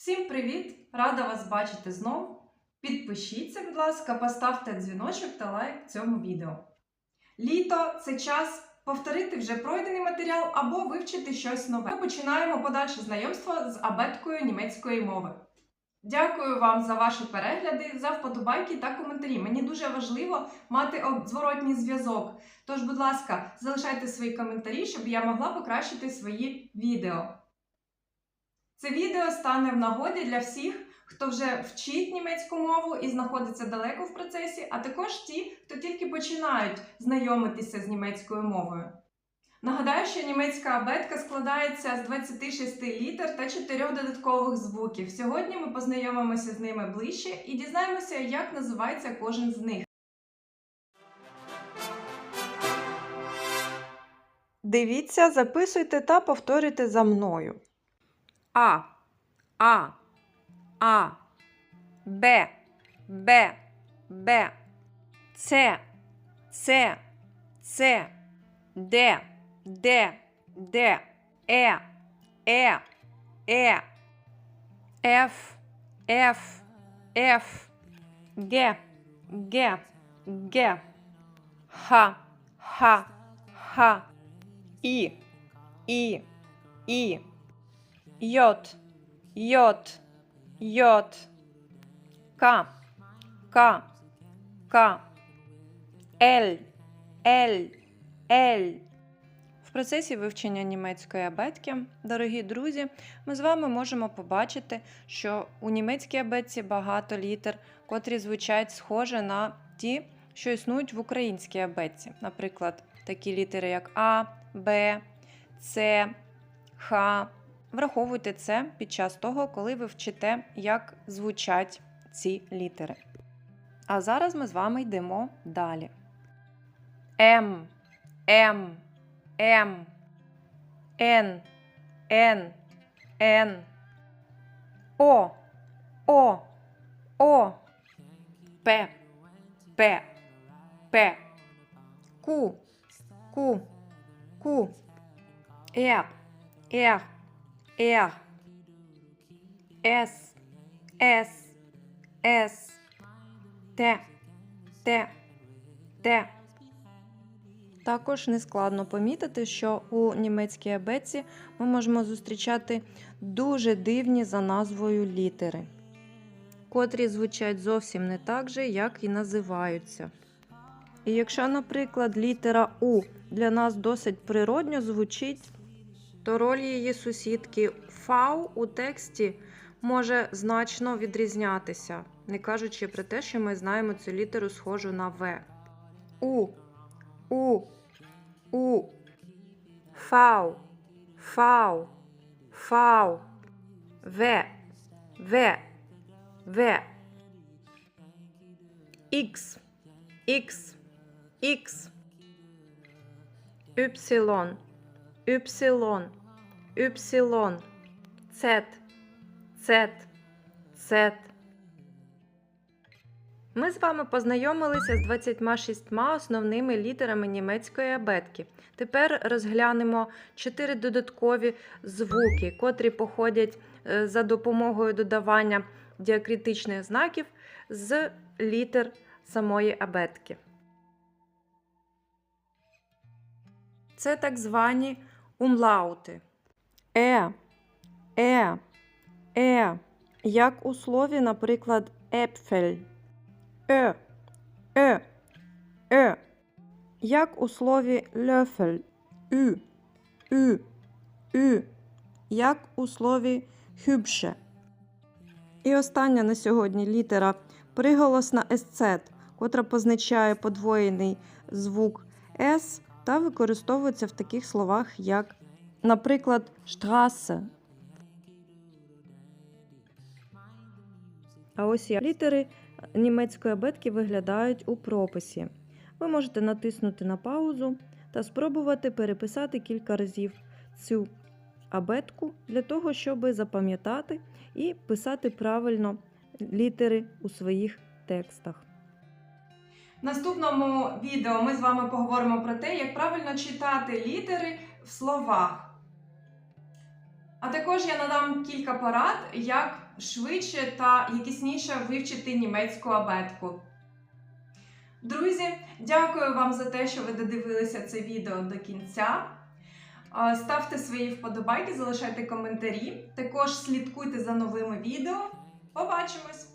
Всім привіт! Рада вас бачити знов. Підпишіться, будь ласка, поставте дзвіночок та лайк цьому відео. Літо це час повторити вже пройдений матеріал або вивчити щось нове. Ми починаємо подальше знайомство з абеткою німецької мови. Дякую вам за ваші перегляди, за вподобайки та коментарі. Мені дуже важливо мати зворотній зв'язок. Тож, будь ласка, залишайте свої коментарі, щоб я могла покращити свої відео. Це відео стане в нагоді для всіх, хто вже вчить німецьку мову і знаходиться далеко в процесі, а також ті, хто тільки починають знайомитися з німецькою мовою. Нагадаю, що німецька абетка складається з 26 літер та 4 додаткових звуків. Сьогодні ми познайомимося з ними ближче і дізнаємося, як називається кожен з них. Дивіться, записуйте та повторюйте за мною. А, А, А, Б, Б, Б, С, С, С, Д, Д, Д, Е, Е, Е, Ф, Ф, Ф, Г, Г, Г, Х, Х, Х, І, І, І. Йод, йод, йод, К, К, К, Л, Л, Л. В процесі вивчення німецької абетки, дорогі друзі, ми з вами можемо побачити, що у німецькій абетці багато літер, котрі звучать схоже на ті, що існують в українській абетці. Наприклад, такі літери, як А, Б, С, Х. Враховуйте це під час того, коли ви вчите, як звучать ці літери. А зараз ми з вами йдемо далі. М, М, М, Н, Н, Н, О, О, О, П, П, П, Q, Q, Q, Р, Р, R S. S. S. Т Т Т Також нескладно помітити, що у німецькій абетці ми можемо зустрічати дуже дивні за назвою літери, котрі звучать зовсім не так же, як і називаються. І якщо, наприклад, літера У для нас досить природньо звучить, то роль її сусідки. Фау у тексті може значно відрізнятися, не кажучи про те, що ми знаємо цю літеру схожу на В. У, У, У, Фау, Фау, Фау, В, В, В, Х, Х, Х, Y, Y, Y, Z, Z, Z. Ми з вами познайомилися з 26 основними літерами німецької абетки. Тепер розглянемо 4 додаткові звуки, котрі походять е, за допомогою додавання діакритичних знаків з літер самої абетки. Це так звані умлаути. Е, е, е, як у слові, наприклад, епфель. Е, е, е, як у слові льофель. Ü, ü, ü, як у слові хюбше. І остання на сьогодні літера приголосна есцет, котра позначає подвоєний звук С та використовується в таких словах, як, наприклад, штрасе. А ось як літери німецької абетки виглядають у прописі. Ви можете натиснути на паузу та спробувати переписати кілька разів цю абетку для того, щоб запам'ятати і писати правильно літери у своїх текстах. В наступному відео ми з вами поговоримо про те, як правильно читати літери в словах. А також я надам кілька порад, як швидше та якісніше вивчити німецьку абетку. Друзі, дякую вам за те, що ви додивилися це відео до кінця. Ставте свої вподобайки, залишайте коментарі. Також слідкуйте за новими відео. Побачимось!